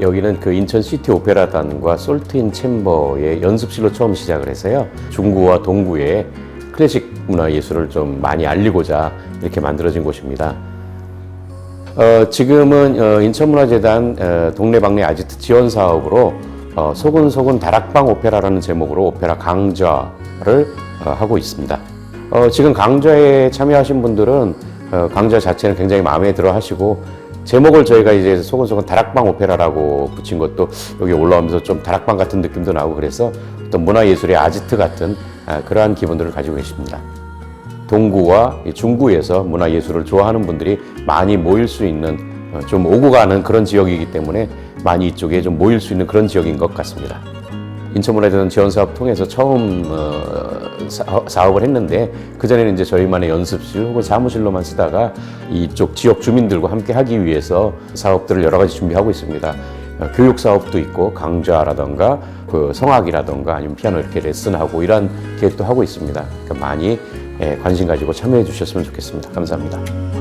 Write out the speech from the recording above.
여기는 그 인천 시티 오페라단과 솔트인 챔버의 연습실로 처음 시작을 해서요. 중구와 동구의 클래식 문화 예술을 좀 많이 알리고자 이렇게 만들어진 곳입니다. 어, 지금은 어, 인천문화재단 어, 동네방네 아지트 지원 사업으로 어, 소근소근 다락방 오페라라는 제목으로 오페라 강좌를 어, 하고 있습니다. 어, 지금 강좌에 참여하신 분들은 어, 강좌 자체는 굉장히 마음에 들어 하시고 제목을 저희가 이제 소근소근 다락방 오페라라고 붙인 것도 여기 올라오면서 좀 다락방 같은 느낌도 나고 그래서 어떤 문화예술의 아지트 같은 아, 그러한 기분들을 가지고 계십니다. 동구와 이 중구에서 문화예술을 좋아하는 분들이 많이 모일 수 있는 어, 좀 오고 가는 그런 지역이기 때문에 많이 이쪽에 좀 모일 수 있는 그런 지역인 것 같습니다. 인천문화재단 지원 사업 통해서 처음 어, 사- 사업을 했는데 그 전에는 이제 저희만의 연습실 혹은 사무실로만 쓰다가 이쪽 지역 주민들과 함께 하기 위해서 사업들을 여러 가지 준비하고 있습니다. 어, 교육 사업도 있고 강좌라던가 그 성악이라던가 아니면 피아노 이렇게 레슨하고 이런 계획도 하고 있습니다. 그러니까 많이 예, 관심 가지고 참여해 주셨으면 좋겠습니다. 감사합니다.